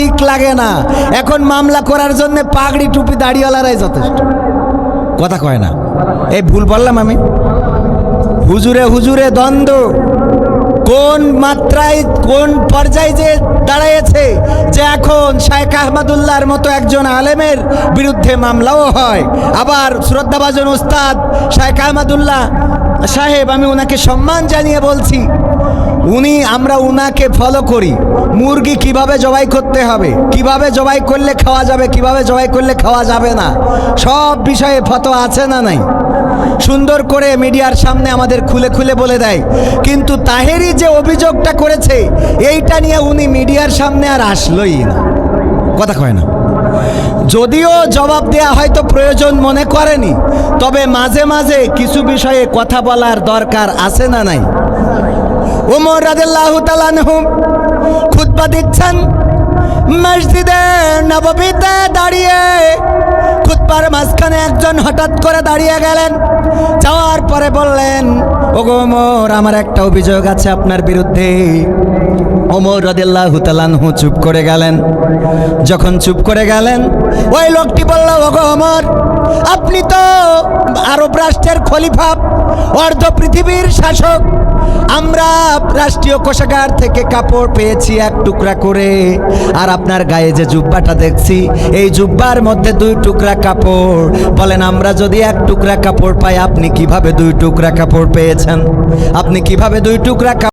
প্রতীক লাগে না। এখন মামলা করার জন্য পাগড়ি টুপি দাড়িওয়ালারাই যথেষ্ট। কথা কয় না। এই ভুল বললাম আমি। হুজুরে হুজুরে দ্বন্দ্ব। কোন মাত্রায়, কোন পর্যায়ে যে দাঁড়াইছে যে এখন শায়েখ আহমদুল্লাহর মতো একজন আলেমের বিরুদ্ধে মামলাও হয়। আবার শ্রদ্ধাভাজন উস্তাদ শায়েখ আহমদুল্লাহ সাহেব, আমি ওনাকে সম্মান জানিয়ে বলছি উনি, আমরা উনাকে ফলো করি। মুরগি কীভাবে জবাই করতে হবে? কীভাবে জবাই করলে খাওয়া যাবে? কীভাবে জবাই করলে খাওয়া যাবে না? সব বিষয়ে ফটো আছে না নাই? সুন্দর করে মিডিয়ার সামনে আমাদের খুলে খুলে বলে দেয়। কিন্তু তাহেরি যে অভিযোগটা করেছে, এইটা নিয়ে উনি মিডিয়ার সামনে আর আসলোই না। কথা কয় না। যদিও জবাব দেয়া হয়তো প্রয়োজন মনে করেনি, তবে মাঝে মাঝে কিছু বিষয়ে কথা বলার দরকার আছে না নাই? ওমর রাদিল্লাহু তাআলাহু খুতবা দিচ্ছেন। মসজিদে নববীতে দাঁড়িয়ে খুতবার মাঝখানে একজন হঠাৎ করে দাঁড়িয়ে গেলেন। যাওয়ার পরে বললেন, ওগো ওমর আমার একটা অভিযোগ আছে আপনার বিরুদ্ধে। ওমর রদিল্লাহু তালানহু চুপ করে গেলেন। যখন চুপ করে গেলেন, ওই লোকটি বলল, ওগো ওমর আপনি তো আরব রাষ্ট্রের খলিফা, অর্ধ পৃথিবীর শাসক। আমরা রাষ্ট্রীয় কোষাগার থেকে কাপড় পেয়েছি এক টুকরা করে। আর আপনার গায়ে যে জুব্বাটা দেখছি, এই জুব্বার মধ্যে দুই টুকরা কাপড়। বলেন, আমরা যদি এক টুকরা কাপড় পাই, আপনি কীভাবে দুই টুকরা কাপড় পেয়েছেন? আপনি কীভাবে দুই টুকরা